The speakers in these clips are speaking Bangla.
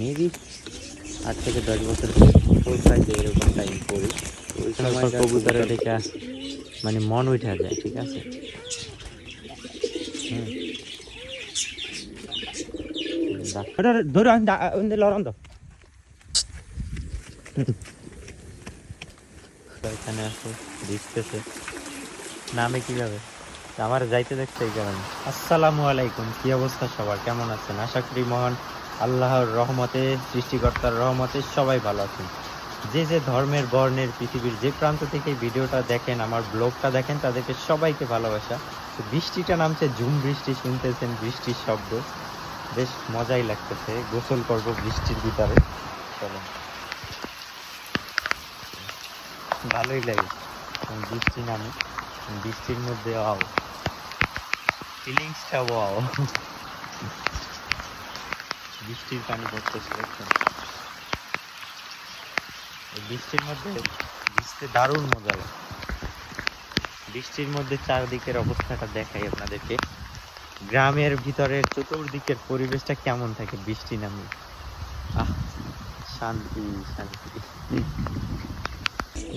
মেবি। আট থেকে দশ বছর ফুল সাইজে এরকম টাইম করি। ওই সময় কবুতরের দেখে মানে মন উঠে যায় ঠিক আছে? ধরো তো এখানে নামে কীভাবে? আমার যাইতে দেখছে এই কারণে। আসসালামু আলাইকুম কি অবস্থা সবার? কেমন আছেন? আশা করি মহান আল্লাহর রহমতে, সৃষ্টিকর্তার রহমতে সবাই ভালো আছেন। যে যে ধর্মের, বর্ণের, পৃথিবীর যে প্রান্ত থেকে ভিডিওটা দেখেন, আমার ব্লগটা দেখেন, তাদেরকে সবাইকে ভালোবাসা। বৃষ্টিটা নামছে, ঝুম বৃষ্টি শুনতেছেন, বৃষ্টির শব্দ। বেশ মজাই লাগতেছে, গোসল করব বৃষ্টির ভিতরে। চলেন ভালোই লাগে। বৃষ্টি নামে, বৃষ্টির মধ্যে আও ফিলিংসটা ওয়াও। বৃষ্টির পানি পড়তেছে, দেখছেন? বৃষ্টির মধ্যে ভিজতে দারুণ মজা লাগে। বৃষ্টির মধ্যে চারদিকের অবস্থাটা দেখাই আপনাদেরকে। গ্রামের ভিতরের চতুর্দিকের পরিবেশটা কেমন থাকে বৃষ্টি নামে? আহ, শান্তি শান্তি।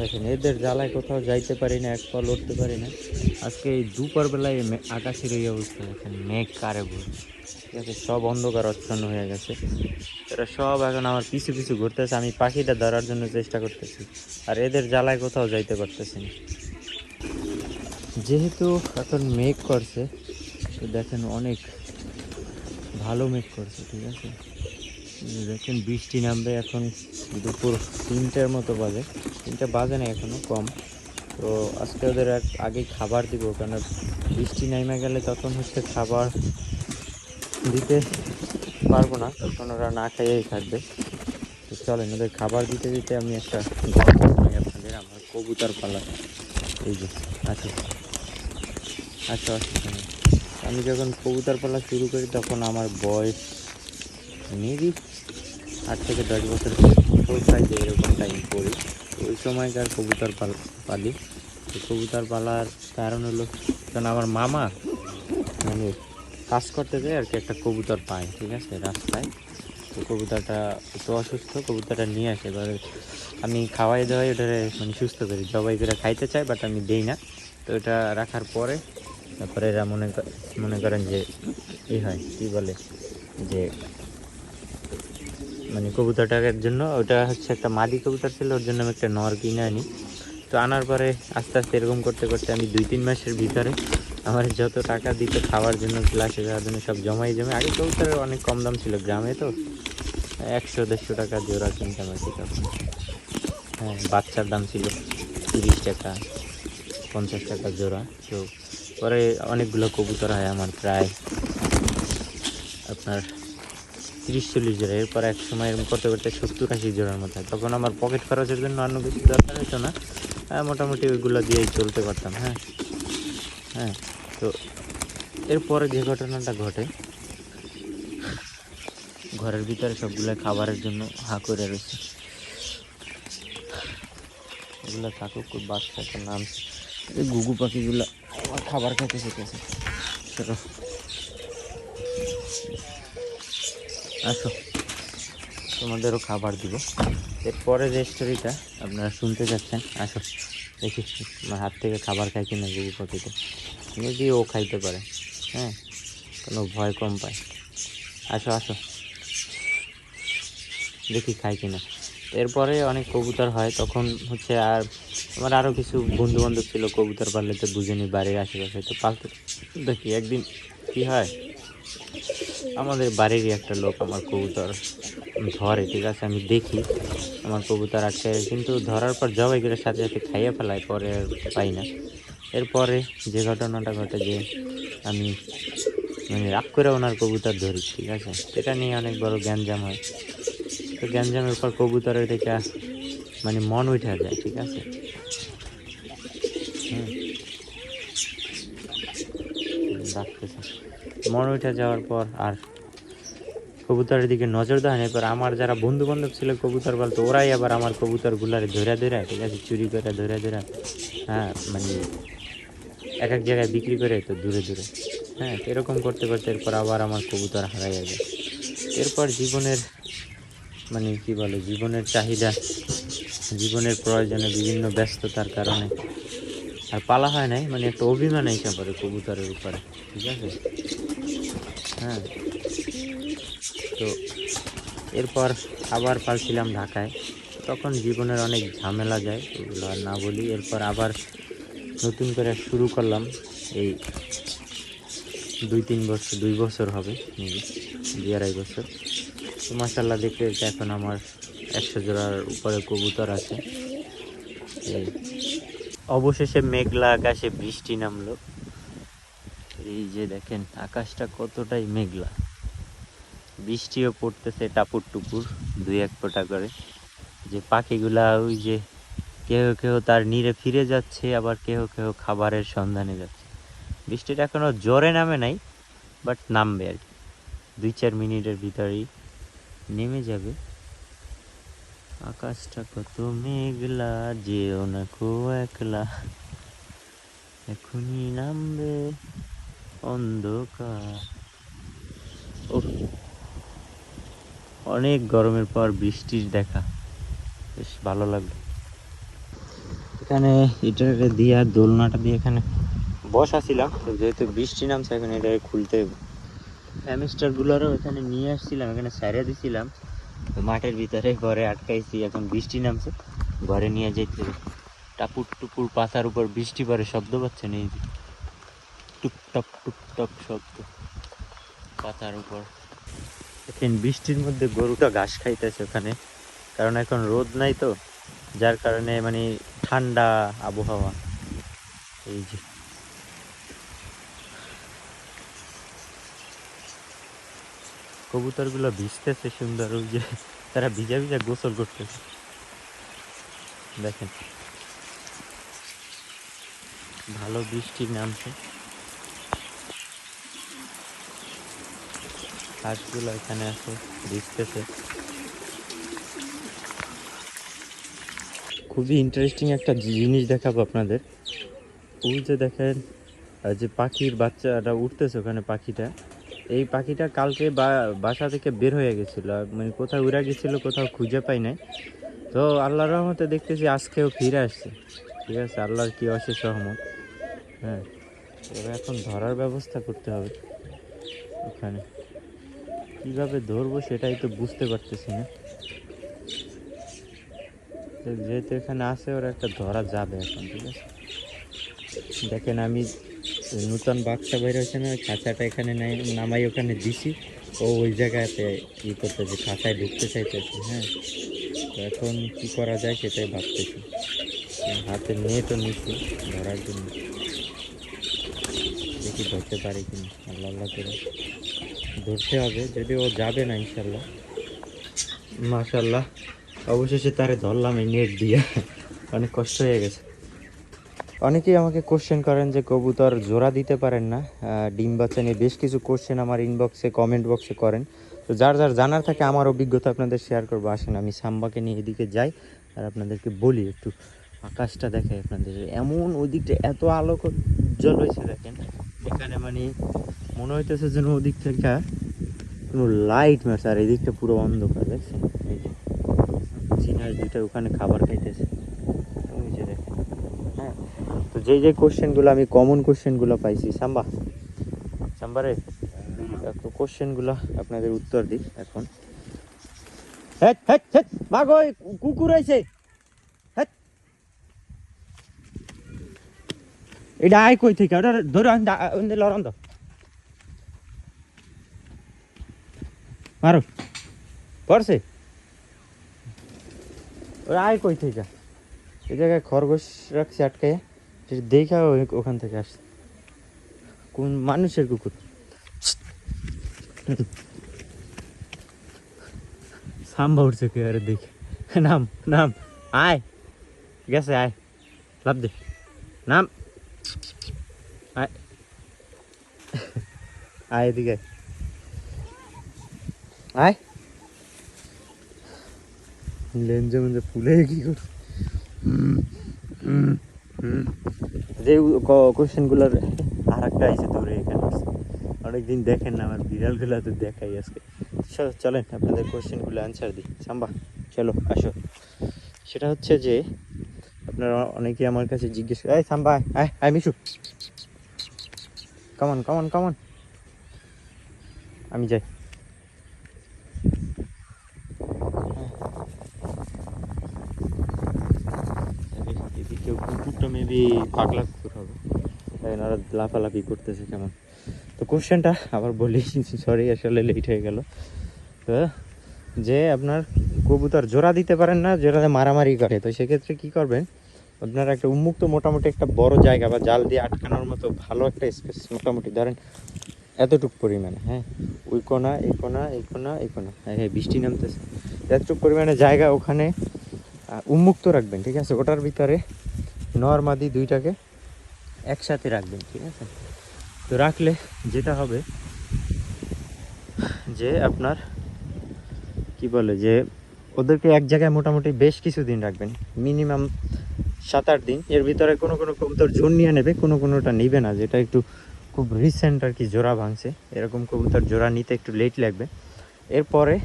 দেখেন, এদের জ্বালায় কোথাও যাইতে পারি না, এক পা লড়তে পারি না। আজকে এই দুপুর বেলায় আকাশের এই অবস্থা, দেখেন, মেঘ কারে ভরে। ঠিক আছে, সব অন্ধকার আচ্ছন্ন হয়ে গেছে। এরা সব এখন আমার পিছু পিছু ঘুরতেছে, আমি পাখিটা ধরার জন্য চেষ্টা করতেছি। আর এদের জ্বালায় কোথাও যাইতে পারতেছি না। যেহেতু এখন মেঘ করছে, তো দেখেন অনেক ভালো মেঘ করছে, ঠিক আছে? দেখেন বৃষ্টি নামবে এখন দুপুর তিনটের মতো বাজে। তিনটে বাজে না এখনও কম। তো আজকে ওদের আগেই খাবার দিব কারণ বৃষ্টি নামে গেলে তখন হচ্ছে খাবার দিতে পারব না তখন ওরা না খাইয়েই থাকবে। তো চলেন, ওদের খাবার দিতে দিতে আমি একটা আপনাদের, আমার কবুতর পালা। এই যে আচ্ছা। আচ্ছা আচ্ছা আমি যখন কবুতর পালা শুরু করি, তখন আমার বয়স মেবি আট থেকে দশ বছর ফুল সাইজে এরকম টাইম করি। ওই সময়কার কবুতর পাল পালি। কবুতর পালার কারণ হলো, কারণ আমার মামা মানে কাজ করতে যায় আর কি, একটা কবুতর পায়, ঠিক আছে, রাস্তায়। তো কবুতরটা একটু অসুস্থ, কবুতরটা নিয়ে আসে। এবারে আমি খাওয়াই দাওয়াই ওটারে মানে সুস্থ করি। জবাই করে খাইতে চাই বাট আমি দেই না। তো এটা রাখার পরে, তারপরে এরা মনে মনে করেন যে ই হয়, কি বলে? যে মানে কবুতরটার জন্য ওটা হচ্ছে একটা মাদি কবুতর ছিল, ওর জন্য আমি একটা নর কিনে আনি। তো আনার পরে আস্তে আস্তে এরকম করতে করতে আমি দুই তিন মাসের ভিতরে আমার যত টাকা দিতে খাওয়ার জন্য, ক্লাসে যাওয়ার জন্য সব জমাই জমে আগে কবুতরের অনেক কম দাম ছিল গ্রামে তো, একশো দেড়শো টাকা জোড়া কিনতাম আর কি তখন। হ্যাঁ বাচ্চার দাম ছিল তিরিশ টাকা, পঞ্চাশ টাকা জোড়া। তো পরে অনেকগুলো কবুতর হয় আমার প্রায় আপনার তিরিশ চল্লিশ জোড়া এরপর এক সময় এরকম করতে করতে সত্তর আশি জোড়ার মতো। তখন আমার পকেট খরচের জন্য অন্য কিছু দরকার হতো না। হ্যাঁ, মোটামুটি ওইগুলো দিয়েই চলতে পারতাম হ্যাঁ। হ্যাঁ তো এরপরে যে ঘটনাটা ঘটে ঘরের ভিতরে সবগুলো খাবারের জন্য হা করে রয়েছে। এগুলো থাকুক ওই বাচ্চাটার নাম এই গুগু পাখিগুলো আমার খাবার খেতে শিখেছে চলো। আসো। তোমাদেরও খাবার দিব। এরপরে যে স্টোরিটা আপনারা শুনতে যাচ্ছেন, আসো। দেখি আমার হাত থেকে খাবার খাই কিনা গুগু পাখিতে যদি ও খাইতে পারে। হ্যাঁ কোনো ভয় কম পায়। আসো আসো। দেখি খাই কিনা। এরপরে অনেক কবুতর হয়, তখন হচ্ছে আর আমার আরও কিছু বন্ধু বান্ধব ছিল, কবুতর পাললে তো বুঝেনি বাড়ির আশেপাশে। তো পালতে দেখি একদিন কি হয়। আমাদের বাড়িরই একটা লোক আমার কবুতর ধরে, ঠিক আছে? আমি দেখি আমার কবুতর আটকে কিন্তু ধরার পর জবাই সাথে সাথে খাইয়ে ফেলায়, পরে পাই না। এরপরে যে ঘটনাটা ঘটে যে আমি মানে রাগ করে ওনার কবুতর ধরি, ঠিক আছে? এটা নিয়ে অনেক বড় গ্যাঞ্জাম হয়। তো গ্যাঞ্জামের পর কবুতরের থেকে মানে মন উঠে যায়, ঠিক আছে? হুম। রাখতেছে মন উঠে যাওয়ার পর আর কবুতরের দিকে নজর দেওয়া। এরপর আমার যারা বন্ধু বান্ধব ছিল কবুতর বলতো, ওরাই আবার আমার কবুতর গুলারে ধরে ধরে, ঠিক আছে, চুরি করে ধরে ধরে হ্যাঁ মানে এক এক জায়গায় বিক্রি করে তো দূরে দূরে হ্যাঁ এরকম করতে করতে এরপর আবার আমার কবুতর হারাই যায়। এরপর জীবনের মানে কি বলে, জীবনের চাহিদা, জীবনের প্রয়োজনে বিভিন্ন ব্যস্ততার কারণে আর পালা হয় নাই মানে একটা অভিমান পড়ে কবুতরের উপরে। ঠিক আছে? হ্যাঁ। তো এরপর আবার পালছিলাম ঢাকায়। তখন জীবনের অনেক ঝামেলা যায়, এগুলো আর না বলি। এরপর আবার নতুন করে শুরু করলাম। এই দুই তিন বছর দুই বছর হবে দুই আড়াই বছর। তো মাসাল্লাহ দেখতে দেখতে এখন আমার একশো জোড়ার উপরে কবুতর আছে। এই অবশেষে মেঘলা আকাশে বৃষ্টি নামলো। এই যে দেখেন, আকাশটা কতটাই মেঘলা। বৃষ্টিও পড়তেছে টাপুর টুপুর, দুই এক ফোঁটা করে। যে পাখিগুলা ওই যে কেউ কেউ তার নিরে ফিরে যাচ্ছে, আবার কেউ কেউ খাবারের সন্ধানে যাচ্ছে। বৃষ্টিটা এখনও জোরে নামে নাই, বাট নামবে আর কি। দুই চার মিনিটের ভিতরেই নেমে যাবে। আকাশটা কত মেঘলা, যেও না কো একলা। এখনই নামবে। অন্ধকার। উফ, অনেক গরমের পর বৃষ্টির দেখা। বেশ ভালো লাগল। এখানে এটাকে দিয়া দোলনাটা দিয়ে এখানে বসা ছিলাম যেহেতু বৃষ্টি নামছে এখন এটাকে খুলতে হ্যামস্টার গুলোরও এখানে নিয়ে আসছিলাম এখানে সারিয়ে দিছিলাম। তো মাঠের ভিতরে ঘরে আটকাইছি এখন বৃষ্টি নামছে ঘরে নিয়ে যেতে টাপুর টুপুর পাতার উপর বৃষ্টি পরে শব্দ পাচ্ছে যে। টুকটক টুকটক শব্দ। পাতার উপর। এখন বৃষ্টির মধ্যে গরুটা ঘাস খাইতেছে ওখানে। কারণ এখন রোদ নাই তো যার কারণে মানে ঠান্ডা আবহাওয়া। এই যে। কবুতরগুলো ভিজতেছে সুন্দর ওই যে তারা ভিজা ভিজা গোসল করতেছে। দেখেন। ভালো বৃষ্টি নামছে। হাঁসগুলো এখানে আছে ভিজতেছে খুবই ইন্টারেস্টিং একটা জিনিস দেখাবো আপনাদের। ওই যে দেখেন যে পাখির বাচ্চাটা উঠতেছে ওখানে পাখিটা। এই পাখিটা কালকে বাসা থেকে বের হয়ে গেছিল। মানে কোথাও উড়া গেছিল, কোথাও খুঁজে পাই নাই। তো আল্লাহর রহমতে দেখতেছি আজকেও ফিরে আসছে। ঠিক আছে, আল্লাহর কি অশেষ রহমত। হ্যাঁ এবার এখন ধরার ব্যবস্থা করতে হবে। ওখানে কীভাবে ধরবো সেটাই তো বুঝতে পারতেছি না। যেহেতু এখানে আছে, ওরা একটা ধরা যাবে এখন, ঠিক আছে? দেখেন আমি নূতন বাক্সা বের হয়েছে না খাঁচাটা এখানে নাই, নামাই ওখানে দিছি। ও ওই জায়গাতে ই করতেছে, খাঁচায় ঢুকতে চাইতেছে হ্যাঁ? তো এখন কি করা যায় সেটাই ভাবতেছি। হাতে তো নিচ্ছি ধরার জন্য। দেখি ধরতে পারি কিনা, আল্লাহ আল্লাহ করে। ধরতে হবে যদি ও যাবে না ইনশাল্লাহ। মাশাল্লাহ, অবশেষে তারে ধরলাম এই নেট দিয়ে। অনেক কষ্ট হয়ে গেছে। অনেকেই আমাকে কোশ্চেন করেন যে, কবুতর জোড়া দিতে পারেন না? ডিম বাচ্চা নিয়ে বেশ কিছু কোশ্চেন আমার ইনবক্সে কমেন্ট বক্সে করেন। তো যার যার জানার থাকে, আমার অভিজ্ঞতা আপনাদের শেয়ার করব। আসেন, আমি সাম্বাকে নিয়ে এদিকে যাই আর আপনাদেরকে বলি একটু আকাশটা দেখাই আপনাদের। এমন ওই দিকটা এত আলোক উজ্জ্বল হয়েছে দেখেন। এখানে মানে মনে হইতেছে যেন ওদিক থেকে কোনো লাইট মারছে, আর এদিকটা পুরো অন্ধকার, দেখছেন? চিনার দুইটা ওখানে খাবার খাইতেছে। ওই যে হ্যাঁ তো যেই যে কোশ্চেনগুলো আমি কমন কোশ্চেনগুলো পাইছি, সাম্বা। সাম্বারে তো কোশ্চেনগুলো আপনাদের উত্তর দিই এখন। হেট হেট হেট, মাগো কুকুর আইছে। এটা আয় কই থেকে? ওটা ধরে দা- দাও মারো। পড়ছে? ওরা আয় কই থেকে? এই জায়গায় খরগোশ রাখছে আটকে। সেটা দেখা ওখান থেকে আসছে। কোন মানুষের কুকুর? সাম্বা উঠছে কে আরে দেখে। নাম নাম আয়। গেছে আয়। লাভ দে। নাম। আয়। আয় এদিকে আয়। আয় লেঞ্জে মেঞ্জে ফুলে কি কর? যে কোশ্চেনগুলোর আর একটা আইসে তোরে এখানে অনেকদিন দেখেন না আমার বিড়ালগুলো তো দেখাই আজকে। চ- চলেন আপনাদের কোশ্চেনগুলো অ্যান্সার দিই। সাম্বা চলো আসো। সেটা হচ্ছে যে আপনারা অনেকে আমার কাছে জিজ্ঞেস করে এই সাম্বা আয় আয় মিশু। কমন কমন কমন আমি যাই। পাগলা কুকুর হবে। তাই ওনারা লাফালাফি করতেছে কেমন? তো কোশ্চেনটা আবার বলি সরি আসলে লেট হয়ে গেল। তো যে আপনার কবুতর জোড়া দিতে পারেন না, জোড়াতে মারামারি করে, তো সেক্ষেত্রে কি করবেন? আপনার একটা উন্মুক্ত মোটামুটি একটা বড় জায়গা বা জাল দিয়ে আটকানোর মতো ভালো একটা স্পেস মোটামুটি, ধরেন এতটুক পরিমাণে হ্যাঁ? ওই কোনা, এই কোনা এই কোনা এই কোনা হ্যাঁ হ্যাঁ বৃষ্টি নামতেছে। এতটুক পরিমাণে জায়গা ওখানে উন্মুক্ত রাখবেন, ঠিক আছে? ওটার ভিতরে নর্মাদি দুইটাকে একসাথে রাখবেন, ঠিক আছে? তো রাখলে যেটা হবে যে আপনার, কি বলে, যে ওদেরকে এক জায়গায় মোটামুটি বেশ কিছু দিন রাখবেন, মিনিমাম সাত আট দিন। এর ভিতরে কোনো কোনো কবুতর জোর নিয়ে নেবে, কোনো কোনোটা নিবে না, যেটা একটু খুব রিসেন্ট আর কি জোড়া ভাঙছে। এরকম কবুতর জোড়া নিতে একটু লেট লাগবে। এরপরে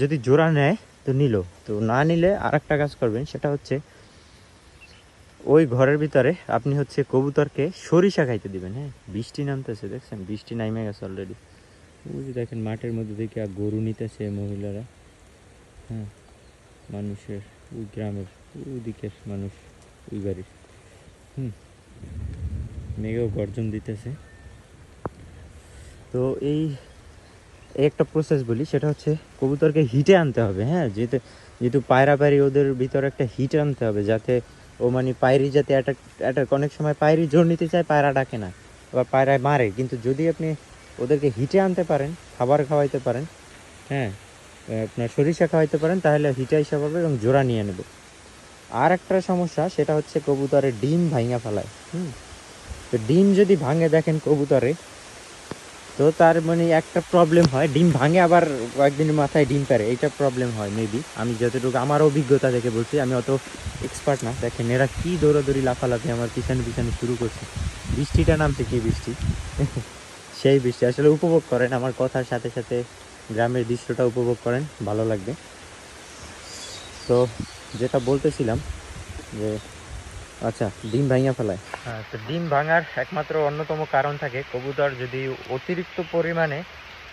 যদি জোড়া নেয়, তো নিল। তো না নিলে আর একটা কাজ করবেন, সেটা হচ্ছে ওই ঘরের ভিতরে আপনি হচ্ছে কবুতরকে সরিষা খাইতে দিবেন হ্যাঁ? বৃষ্টি নামতেছে, দেখছেন? বৃষ্টি নামে গেছে অলরেডি যে দেখেন, মাঠের মধ্যে থেকে গরু নিতেছে মহিলারা হ্যাঁ? মানুষের, ওই গ্রামের, ওই দিকের মানুষ, ওই বাড়ির। হুম। মেঘেও গর্জন দিতেছে। তো এই একটা প্রসেস বলি, সেটা হচ্ছে কবুতরকে হিটে আনতে হবে হ্যাঁ? যেহেতু যেহেতু পায়রা পায়রি ওদের ভিতরে একটা হিট আনতে হবে, যাতে ও মানে পায়রি যাতে অ্যাটাক অ্যাটাক অনেক সময় পায়রি জোর নিতে চায়, পায়রা ডাকে না। আবার পায়রায় মারে। কিন্তু যদি আপনি ওদেরকে হিটে আনতে পারেন, খাবার খাওয়াইতে পারেন হ্যাঁ আপনার সরিষা খাওয়াইতে পারেন, তাহলে হিটে হিসাব এবং জোড়া নিয়ে নেবে। আর একটা সমস্যা, সেটা হচ্ছে কবুতরের ডিম ভাঙা ফেলায়। হুম? তো ডিম যদি ভাঙে, দেখেন কবুতরে তো তার মানে একটা প্রবলেম হয়। ডিম ভাঙে আবার কয়েকদিনের মাথায় ডিম পারে। এইটা প্রবলেম হয় মেবি আমি যতটুকু আমার অভিজ্ঞতা থেকে বলছি, আমি অত এক্সপার্ট না। দেখেন, এরা কি দৌড়াদৌড়ি, লাফালাফি আমার পিছনে পিছনে শুরু করছে। বৃষ্টিটা নামছে কি বৃষ্টি? সেই বৃষ্টি। আসলে উপভোগ করেন, আমার কথার সাথে সাথে গ্রামের দৃশ্যটা উপভোগ করেন, ভালো লাগবে। তো যেটা বলতেছিলাম যে আচ্ছা ডিম ভাঙিয়া ফেলায়। তো ডিম ভাঙার একমাত্র অন্যতম কারণ থাকে। কবুতর যদি অতিরিক্ত পরিমাণে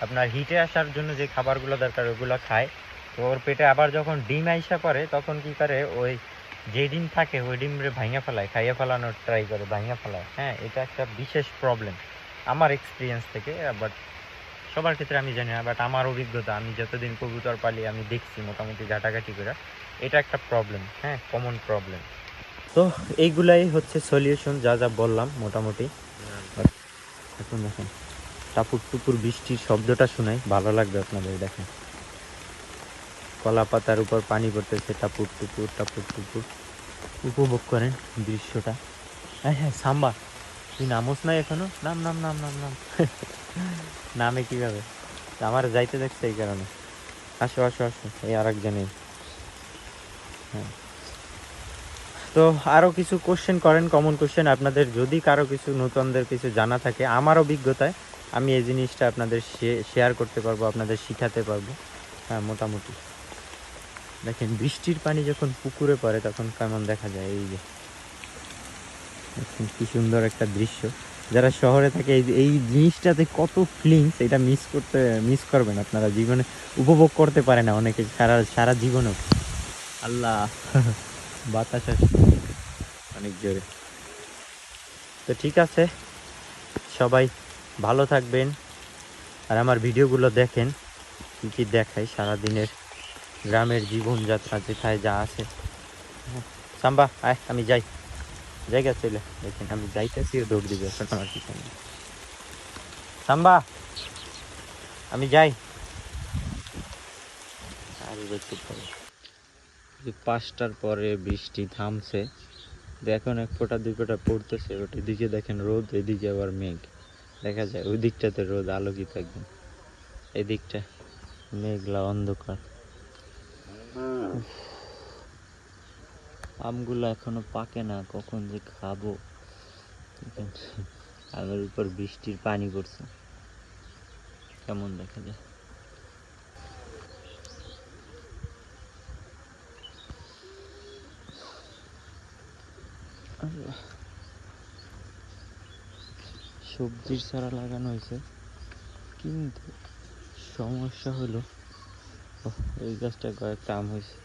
আপনার হিটে আসার জন্য যে খাবারগুলো দরকার, ওগুলো খায়। তো ওর পেটে আবার যখন ডিম আইসা পড়ে, তখন কি করে? ওই যে ডিম থাকে, ওই ডিম রে ভাঙিয়া ফেলায়, খাইয়া ফেলানোর ট্রাই করে, ভাঙিয়া ফেলায়। হ্যাঁ এটা একটা বিশেষ প্রবলেম আমার এক্সপিরিয়েন্স থেকে বাট সবার ক্ষেত্রে আমি জানি না বাট আমার অভিজ্ঞতা, আমি যতদিন কবুতর পালি, আমি দেখছি মোটামুটি ঘাটাঘাটি করে। এটা একটা প্রবলেম হ্যাঁ কমন প্রবলেম তো এইগুলাই হচ্ছে সলিউশন যা যা বললাম মোটামুটি। এখন দেখেন, টাপুর টুপুর বৃষ্টির শব্দটা শোনাই, ভালো লাগবে আপনাদের দেখেন কলা পাতার উপর পানি পড়তেছে, টাপুর টুপুর টাপুর টুপুর। উপভোগ করেন দৃশ্যটা। হ্যাঁ হ্যাঁ সাম্বা, তুই নামোস নাই এখনও? নাম নাম নাম নাম নাম। নামে কীভাবে? আমার যাইতে দেখছে এই কারণে। আসো আসো আসো, এই আর একজনে হ্যাঁ। তো আরও কিছু কোশ্চেন করেন কমন কোশ্চেন আপনাদের। যদি কারও কিছু নতুনদের কিছু জানা থাকে, আমার অভিজ্ঞতায় আমি এই জিনিসটা আপনাদের শেয়ার করতে পারব, আপনাদের শিখাতে পারব। হ্যাঁ মোটামুটি। দেখেন, বৃষ্টির পানি যখন পুকুরে পড়ে, তখন কেমন দেখা যায়, এই যে। দেখেন, কি সুন্দর একটা দৃশ্য। যারা শহরে থাকে, এই এই জিনিসটাতে কত ফিলিংস এটা মিস করতে মিস করবেন আপনারা। জীবনে উপভোগ করতে পারে না অনেকে, সারা সারা জীবনেও। আল্লাহ। বাতাস অনেক জোরে। তো ঠিক আছে, সবাই ভালো থাকবেন আর আমার ভিডিওগুলো দেখেন, কী কী দেখাই সারাদিনের গ্রামের জীবনযাত্রা যেথায় যা আছে। সাম্বা, আয়, আমি যাই। জায়গা চলে, দেখেন আমি যাইতেছি দৌড় দিবে আমার পিছনে সাম্বা, আমি যাই। আর একটু পাঁচটার পরে বৃষ্টি থামছে। দেখুন, এক ফোঁটা, দুই ফোঁটা পড়তেছে। ওটা দিকে দেখেন রোদ, এদিকে আবার মেঘ। দেখা যায়, ওই দিকটাতে রোদ আলোকিত একদম। এদিকটা মেঘলা অন্ধকার। আমগুলো এখনও পাকে না, কখন যে খাব। আমের উপর বৃষ্টির পানি পড়ছে। কেমন দেখা যায়। সবজির চারা লাগানো হয়েছে। কিন্তু সমস্যা হলো এই গাছটা কয়েকটা আম হয়েছে।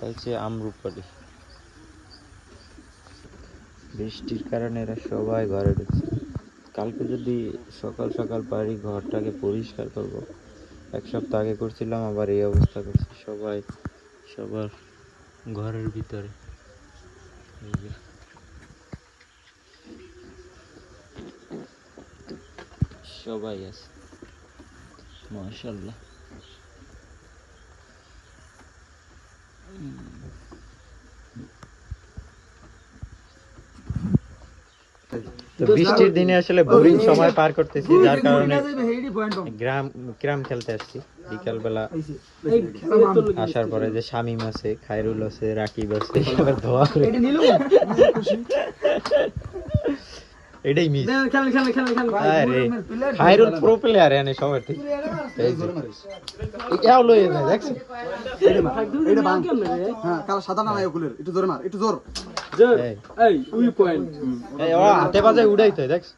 হচ্ছে আমরুপালি। বৃষ্টির কারণে এরা সবাই ঘরে ঢুকছে। কালকে যদি সকাল সকাল পারি, ঘরটাকে পরিষ্কার করব। এক সপ্তাহ আগে করছিলাম, আবার এই অবস্থা করছি। সবাই, সবার ঘরের ভিতরে। সবাই আছে। মাশাল্লাহ বৃষ্টির দিনে আসলে বোরিং সময় পার করতেছি যার কারণে গ্রাম গ্রাম খেলতে আসছি বিকালবেলা। আসার পরে যে শামিম আছে খায়রুল আছে রাকিব আছে সবার ধোয়া করে। এটাই মিস আরে প্রো প্লেয়ার এনে সবার থেকে। এই যে। এটাও লয়ে যায় দেখছ হ্যাঁ কাল সাদা না নাই ওগুলোর একটু জোরে মার একটু জোর। এই। এই ও হাতে বাজে উড়াই তো দেখছ